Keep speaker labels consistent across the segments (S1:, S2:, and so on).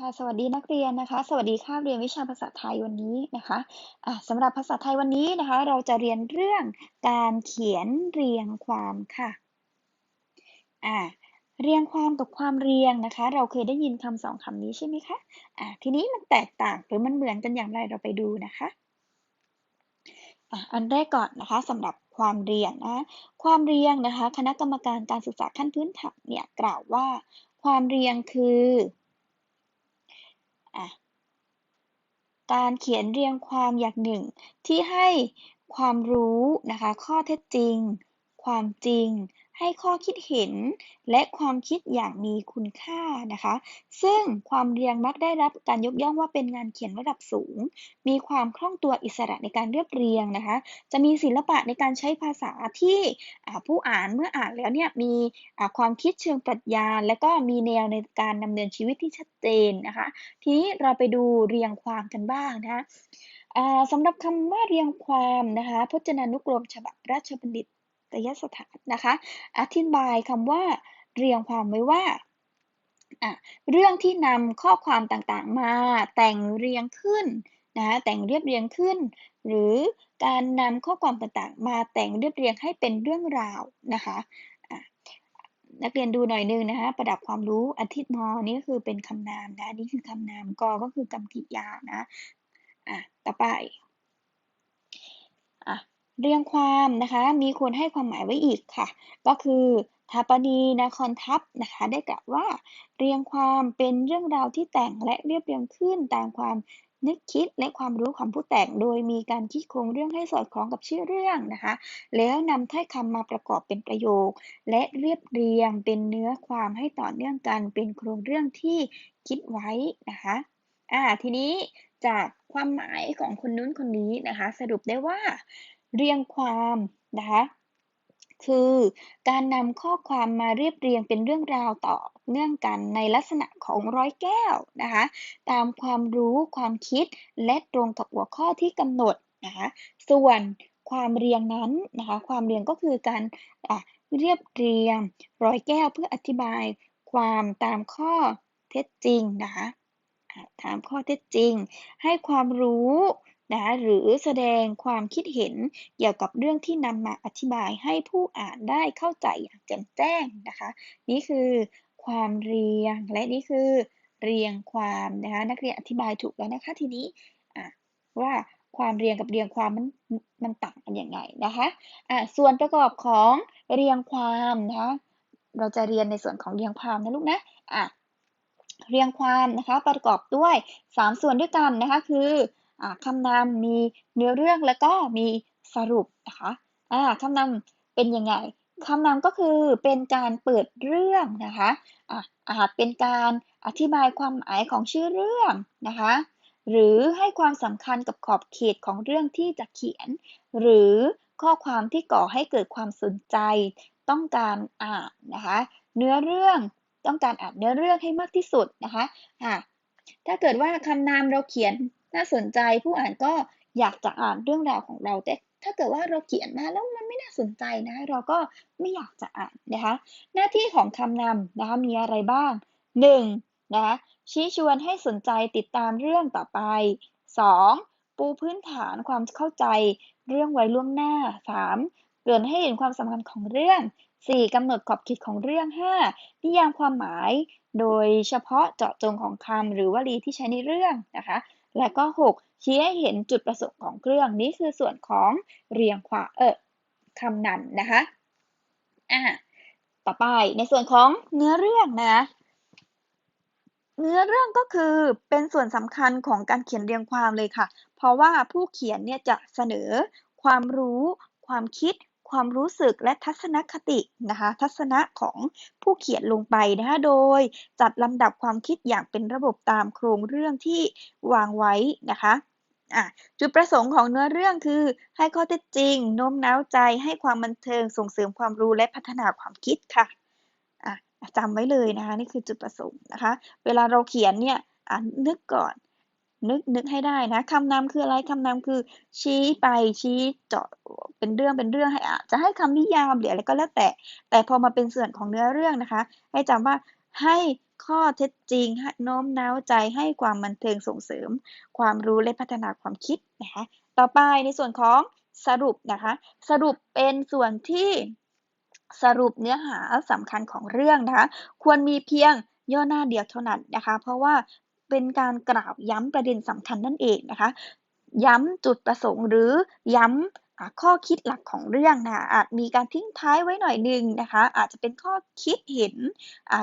S1: ค่ะสวัสดีนักเรียนนะคะ สวัสดีคาบเรียนวิชาภาษาไทยวันนี้นะคะะสำหรับภาษาไทยวันนี้นะคะ เราจะเรียนเรื่องการเขียนเรียงความค่ะอ่าเรียงความกับความเรียงนะคะ เราเคยได้ยินคำสองคำนี้ใช่ไหมคะอ่าทีนี้มันแตกต่างหรือมันเหมือนกันอย่างไรเราไปดูนะคะอะอันแรกก่อนนะคะสำหรับความเรียงนะความเรียงนะคะ คณะกรรมการการศึกษาขั้นพื้นฐานเนี่ยกล่าวว่า ความเรียงคือ การเขียนเรียงความอย่างหนึ่ง ที่ให้ความรู้นะคะ ข้อเท็จจริง ความจริง ให้ข้อคิดเห็น และความคิดอย่างมีคุณค่านะคะ ซึ่งความเรียงมักได้รับการยกย่องว่าเป็นงานเขียนระดับสูง มีความคล่องตัวอิสระในการเรียบเรียงนะคะ จะมีศิลปะในการใช้ภาษาที่ผู้อ่านเมื่ออ่านแล้วเนี่ยมีความคิดเชิงปรัชญา และก็มีแนวในการดำเนินชีวิตที่ชัดเจนนะคะ ทีนี้เราไปดูเรียงความกันบ้างนะคะสำหรับคำว่าเรียงความนะคะ พจนานุกรมฉบับราชบัณฑิต ตยสถานนะคะ อธิบายคำว่าเรียงความไว้ว่า เรื่องที่นำข้อความต่างๆ มาแต่งเรียงขึ้นนะแต่งเรียบเรียงขึ้น หรือการนำข้อความต่างๆ มาแต่งเรียบเรียงให้เป็นเรื่องราวนะคะนักเรียนดูหน่อยนึงนะคะประดับความรู้อาทิตย์มอนี่คือเป็นคำนามนะนี่คือคำนามกอก็คือกรรมกิริยานะอะต่อไปอะ เรียงความนะคะมีคนให้ความหมายไว้อีกค่ะ ก็คือทาปณีนครทัพนะคะได้กล่าวว่า เรียงความเป็นเรื่องราวที่แต่งและเรียบเรียงขึ้นตามความนึกคิดและความรู้ของผู้แต่ง โดยมีการคิดโครงเรื่องให้สอดคล้องกับชื่อเรื่องนะคะ แล้วนำถ้อยคำมาประกอบเป็นประโยค และเรียบเรียงเป็นเนื้อความให้ต่อเนื่องกันเป็นโครงเรื่องที่คิดไว้นะคะอ่าทีนี้จากความหมายของคนนู้นคนนี้นะคะ สรุปได้ว่า เรียงความนะคะคือการนำข้อความมาเรียบเรียงเป็นเรื่องราวต่อเนื่องกันในลักษณะของร้อยแก้วนะคะตามความรู้ความคิดและตรงกับหัวข้อที่กำหนดนะคะส่วนความเรียงนั้นนะคะความเรียงก็คือการเรียบเรียงร้อยแก้วเพื่ออธิบายความตามข้อเท็จจริงนะคะตามข้อเท็จจริง ให้ความรู้ นะคะหรือแสดงความคิดเห็นเกี่ยวกับเรื่องที่นำมาอธิบายให้ผู้อ่านได้เข้าใจอย่างแจ่มแจ้งนะคะ นี่คือความเรียงและนี่คือเรียงความนะคะนักเรียนอธิบายถูกแล้วนะคะทีนี้ว่าความเรียงกับเรียงความมันมันต่างกันอยังไงนะคะะส่วนประกอบของเรียงความนะคะเราจะเรียนในส่วนของเรียงความนะลูกนะอะเรียงความนะคะประกอบด้วย 3 ส่วนด้วยกันนะคะคือ คำนำมีเนื้อเรื่องแล้วก็มีสรุปนะคะคำนำเป็นยังไงคำนำก็คือเป็นการเปิดเรื่องนะคะอาจเป็นการอธิบายความหมายของชื่อเรื่องนะคะ หรือให้ความสำคัญกับขอบเขตของเรื่องที่จะเขียน หรือข้อความที่ก่อให้เกิดความสนใจ ต้องการอ่านนะคะ เนื้อเรื่องต้องการอ่านเนื้อเรื่องให้มากที่สุดนะคะถ้าเกิดว่าคำนามเราเขียน น่าสนใจผู้อ่านก็อยากจะอ่านเรื่องราวของเราแต่ถ้าเกิดว่าเราเขียนมาแล้วมันไม่น่าสนใจนะ เราก็ไม่อยากจะอ่านนะคะ หน้าที่ของคำนำนะคะมีอะไรบ้าง 1. นะคะชี้ชวนให้สนใจติดตามเรื่องต่อไป 2. ปูพื้นฐานความเข้าใจเรื่องไว้ล่วงหน้า 3. เตือนให้เห็นความสำคัญของเรื่อง 4. กำหนดขอบเขตของเรื่อง 5. นิยามความหมาย โดยเฉพาะเจาะจงของคำหรือวลีที่ใช้ในเรื่องนะคะ และก็ 6 ชี้ให้เห็นจุดประสงค์ของเครื่องนี้คือส่วนของเรียงความเออคำนำนะคะอ่าต่อไปในส่วนของเนื้อเรื่องนะเนื้อเรื่องก็คือเป็นส่วนสำคัญของการเขียนเรียงความเลยค่ะ เพราะว่าผู้เขียนเนี่ยจะเสนอความรู้ ความคิด ความรู้สึกและทัศนคตินะคะทัศนะของผู้เขียนลงไปนะคะโดยจัดลำดับความคิดอย่างเป็นระบบตามโครงเรื่องที่วางไว้นะคะจุดประสงค์ของเนื้อเรื่องคือ ให้ข้อเท็จจริงโน้มน้าวใจให้ความบันเทิงส่งเสริมความรู้และพัฒนาความคิดค่ะจำไว้เลยนะคะนี่คือจุดประสงค์นะคะ เวลาเราเขียนเนี่ยนึกก่อน นึกนึกให้ได้นะคำนำคืออะไรคำนำคือ ชี้ไปชี้เจาะเป็นเรื่องเป็นเรื่องให้อะจะให้คำนิยามหรืออะไรก็แล้วแต่ แต่พอมาเป็นส่วนของเนื้อเรื่องนะคะ ให้จำว่าให้ข้อเท็จจริงโน้มน้าวใจให้ความบันเทิงส่งเสริม ความรู้และพัฒนาความคิดนะคะต่อไปในส่วนของสรุปนะคะ สรุปเป็นส่วนที่สรุปเนื้อหาสำคัญของเรื่องนะคะ ควรมีเพียงย่อหน้าเดียวเท่านั้นนะคะ เพราะว่า เป็นการกล่าวย้ำประเด็นสำคัญนั่นเองนะคะ ย้ำจุดประสงค์หรือย้ำข้อคิดหลักของเรื่องนะอาจมีการทิ้งท้ายไว้หน่อยนึงนะคะ อาจจะเป็นข้อคิดเห็น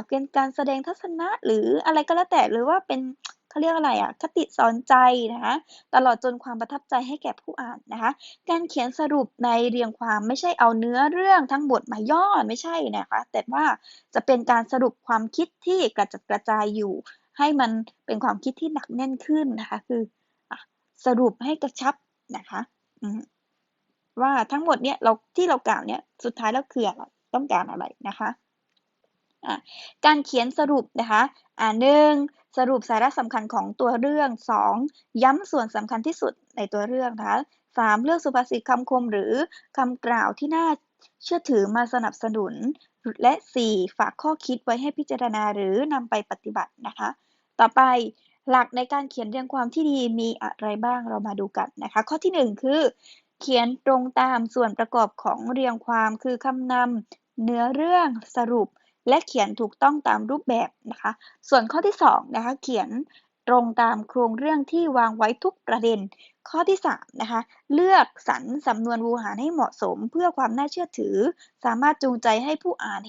S1: เป็นการแสดงทัศนะหรืออะไรก็แล้วแต่หรือว่าเป็นเขาเรียกอะไรอะคติสอนใจนะคะตลอดจนความประทับใจให้แก่ผู้อ่านนะคะ การเขียนสรุปในเรียงความไม่ใช่เอาเนื้อเรื่องทั้งหมดมาย่อไม่ใช่นะคะ แต่ว่าจะเป็นการสรุปความคิดที่กระจัดกระจายอยู่ ให้มันเป็นความคิดที่หนักแน่นขึ้นนะคะ คือสรุปให้กระชับนะคะว่าทั้งหมดเนี่ยเราที่เรากล่าวเนี่ยสุดท้ายแล้วคืออะไรต้องการอะไรนะคะการเขียนสรุปนะคะอ่าหนึ่งสรุปสาระสำคัญของตัวเรื่อง 2. ย้ำส่วนสำคัญที่สุดในตัวเรื่องนะคะสามเลือกสุภาษิตคำคมหรือคำกล่าวที่น่าเชื่อถือมาสนับสนุน และ 4. ฝากข้อคิดไว้ให้พิจารณาหรือนำไปปฏิบัตินะคะ ต่อไปหลักในการเขียนเรียงความที่ดีมีอะไรบ้างเรามาดูกันนะคะ ข้อที่ 1 คือ เขียนตรงตามส่วนประกอบของเรียงความคือคำนำเนื้อเรื่องสรุป และเขียนถูกต้องตามรูปแบบนะคะ ส่วนข้อที่2นะคะเขียนตรงตามโครงเรื่องที่วางไว้ทุกประเด็น ข้อที่3นะคะเลือกสรรสำนวนวูหารให้เหมาะสมเพื่อความน่าเชื่อถือ สามารถจูงใจให้ผู้อ่าน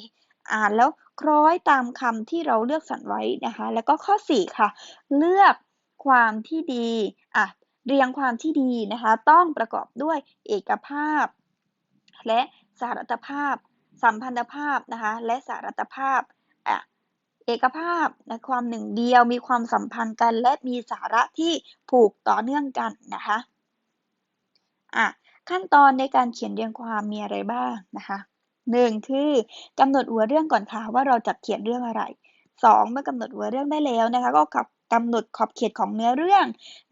S1: อ่านแล้วคล้อยตามคำที่เราเลือกสรรไว้นะคะ แล้วก็ข้อ 4 ค่ะ เลือกความที่ดีอะเรียงความที่ดีนะคะ ต้องประกอบด้วยเอกภาพ และสารัตภาพ สัมพันธภาพนะคะ และสารัตภาพ เอกภาพและความหนึ่งเดียวมีความสัมพันธ์กัน และมีสาระที่ผูกต่อเนื่องกันนะคะอะขั้นตอนในการเขียนเรียงความมีอะไรบ้างนะคะหนึ่งคือกำหนดหัวเรื่องก่อนค่ะว่าเราจะเขียนเรื่องอะไรสองเมื่อกำหนดหัวเรื่องได้แล้วนะคะ ก็ขับกำหนดขอบเขตของเนื้อเรื่อง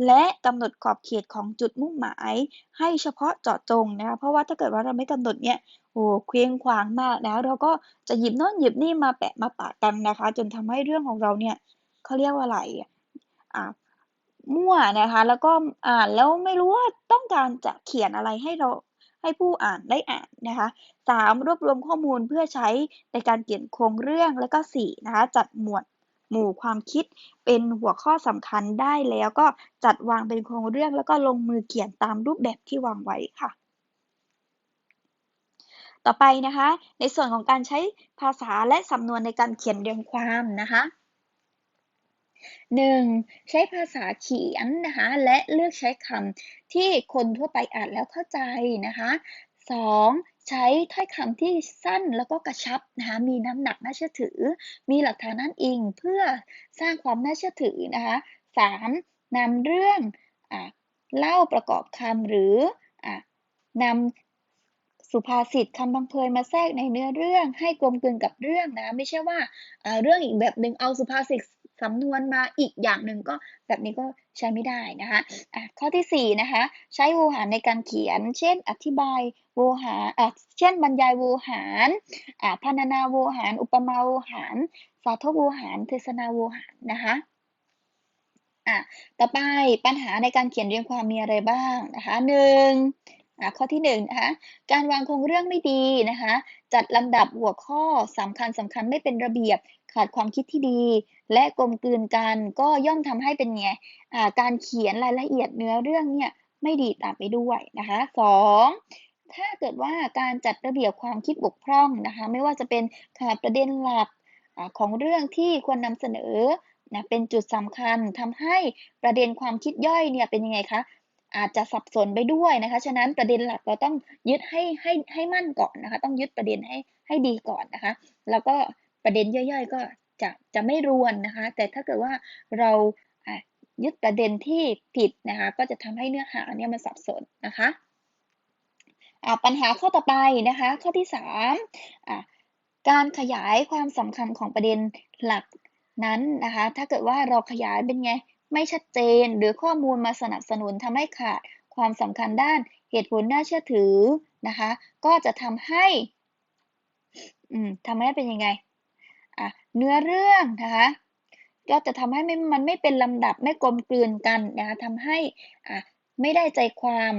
S1: และกำหนดขอบเขตของจุดมุ่งหมาย ให้เฉพาะเจาะจงนะคะเพราะว่าถ้าเกิดว่าเราไม่กำหนดเนี่ย โอ้เคว้งคว้างมากแล้วเราก็จะหยิบโน่นหยิบนี่มาแปะมาปะกันนะคะ จนทำให้เรื่องของเราเนี่ยเขาเรียกว่าอะไรอ่ามั่วนะคะ แล้วก็อ่านแล้วไม่รู้ว่าต้องการจะเขียนอะไรให้เราให้ผู้อ่านได้อ่านนะคะสามรวบรวมข้อมูลเพื่อใช้ในการเขียนโครงเรื่องแล้วก็สี่นะคะจัดหมวดหมู่ความคิดเป็นหัวข้อสำคัญได้แล้วก็จัดวางเป็นโครงเรื่องแล้วก็ลงมือเขียนตามรูปแบบที่วางไว้ค่ะ ต่อไปนะคะ ในส่วนของการใช้ภาษาและสำนวนในการเขียนเรียงความนะคะ 1. ใช้ภาษาเขียนนะคะ และเลือกใช้คำที่คนทั่วไปอ่านแล้วเข้าใจนะคะ 2. ใช้ถ้อยคำที่สั้นแล้วก็กระชับนะคะมีน้ำหนักน่าเชื่อถือ มีหลักฐานนั่นอิงเพื่อสร้างความน่าเชื่อถือนะคะ 3. นำเรื่องอเล่าประกอบคำหรืออนำ สุภาษิตคำบังเพยมาแทรกในเนื้อเรื่องให้กลมกลืนกับเรื่องนะ ไม่ใช่ว่าเรื่องอีกแบบหนึ่งเอาสุภาษิตสำนวนมาอีกอย่างหนึ่งก็แบบนี้ก็ใช้ไม่ได้นะคะะข้อที่4นะคะใช้โวหารในการเขียน เช่น อธิบายโวหารเช่นบรรยายโวหารพรรณนาโวหาร อุปมาโวหาร สาธกโวหาร เทศนาโวหารนะคะอะต่อไปปัญหาในการเขียนเรียงความมีอะไรบ้างนะคะหนึ่ง ข้อที่1นนะคะการวางโครงเรื่องไม่ดีนะคะจัดลำดับหัวข้อสำคัญสำคัญไม่เป็นระเบียบ ขาดความคิดที่ดี และกลมกลืนกันก็ย่อมทำให้เป็นไงการเขียนรายละเอียดเนื้อเรื่องเนี่ยไม่ดีตามไปด้วยนะคะสองถ้าเกิดว่าการจัดระเบียบความคิดบกพร่องนะคะไม่ว่าจะเป็นขาดประเด็นหลักอของเรื่องที่ควรนำเสนอนะเป็นจุดสำคัญทำให้ประเด็นความคิดย่อยเนี่ยเป็นยังไงคะ อาจจะสับสนไปด้วยนะคะ ฉะนั้นประเด็นหลักเราต้องยึดให้ให้ให้มั่นก่อนนะคะ ต้องยึดประเด็นให้ให้ดีก่อนนะคะ แล้วก็ประเด็นย่อยๆ ก็จะจะไม่รวนนะคะ แต่ถ้าเกิดว่าเรายึดประเด็นที่ผิดนะคะ ก็จะทำให้เนื้อหาเนี่ยมันสับสนนะคะปัญหาข้อต่อไปนะคะ ข้อที่3การขยายความสำคัญของประเด็นหลักนั้นนะคะ ถ้าเกิดว่าเราขยายเป็นไง ไม่ชัดเจน หรือข้อมูลมาสนับสนุนทำให้ขาดความสำคัญด้านเหตุผลน่าเชื่อถือนะคะ ก็จะทำให้ทำให้เป็นยังไงเนื้อเรื่องนะคะก็จะทำให้ไม่มันไม่เป็นลำดับไม่กลมกลืนกันนะคะทำให้อะไม่ได้ใจความ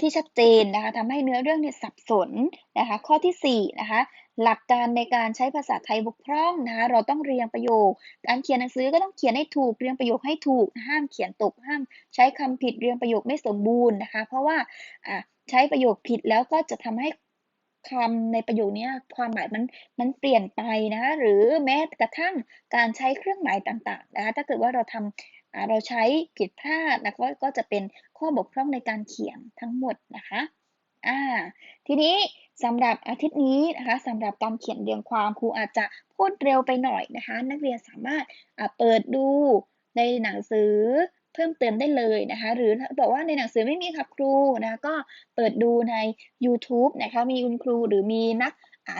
S1: ที่ชัดเจนนะคะทำให้เนื้อเรื่องเนี่ยสับสนนะคะ ข้อที่4นะคะ หลักการในการใช้ภาษาไทยบกพร่องนะคะเราต้องเรียงประโยค การเขียนหนังสือก็ต้องเขียนให้ถูกเรียงประโยคให้ถูก ห้ามเขียนตกห้ามใช้คำผิดเรียงประโยคไม่สมบูรณ์นะคะ เพราะว่าใช้ประโยคผิดแล้วก็จะทำให้คำในประโยคนี้ความหมายมันมันเปลี่ยนไปนะคะหรือแม้กระทั่งการใช้เครื่องหมายต่างๆนะคะถ้าเกิดว่าเราทำอ่าเราใช้ผิดพลาดนะคะก็จะเป็นข้อบกพร่องในการเขียนทั้งหมดนะคะ อ่า ทีนี้สำหรับอาทิตย์นี้นะคะสำหรับการเขียนเรียงความครูอาจจะพูดเร็วไปหน่อยนะคะ นักเรียนสามารถเปิดดูในหนังสือเพิ่มเติมได้เลยนะคะ หรือบอกว่าในหนังสือไม่มีค่ะครูนะคะก็เปิดดูใน YouTube นะคะมีคุณครูหรือมีนัก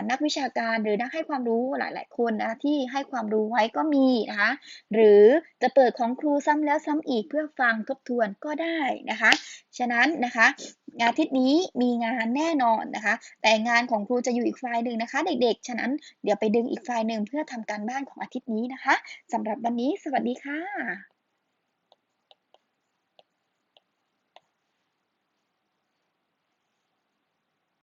S1: นักวิชาการหรือนักให้ความรู้หลาย ๆ คนนะที่ให้ความรู้ไว้ก็มีนะคะ หรือจะเปิดของครูซ้ำแล้วซ้ำอีกเพื่อฟังทบทวนก็ได้นะคะ ฉะนั้นนะคะอาทิตย์นี้มีงานแน่นอนนะคะ แต่งานของครูจะอยู่อีกไฟล์หนึ่งนะคะ เด็ก ๆ ฉะนั้นเดี๋ยวไปดึงอีกไฟล์หนึ่งเพื่อทำการบ้านของอาทิตย์นี้นะคะสำหรับวันนี้สวัสดีค่ะ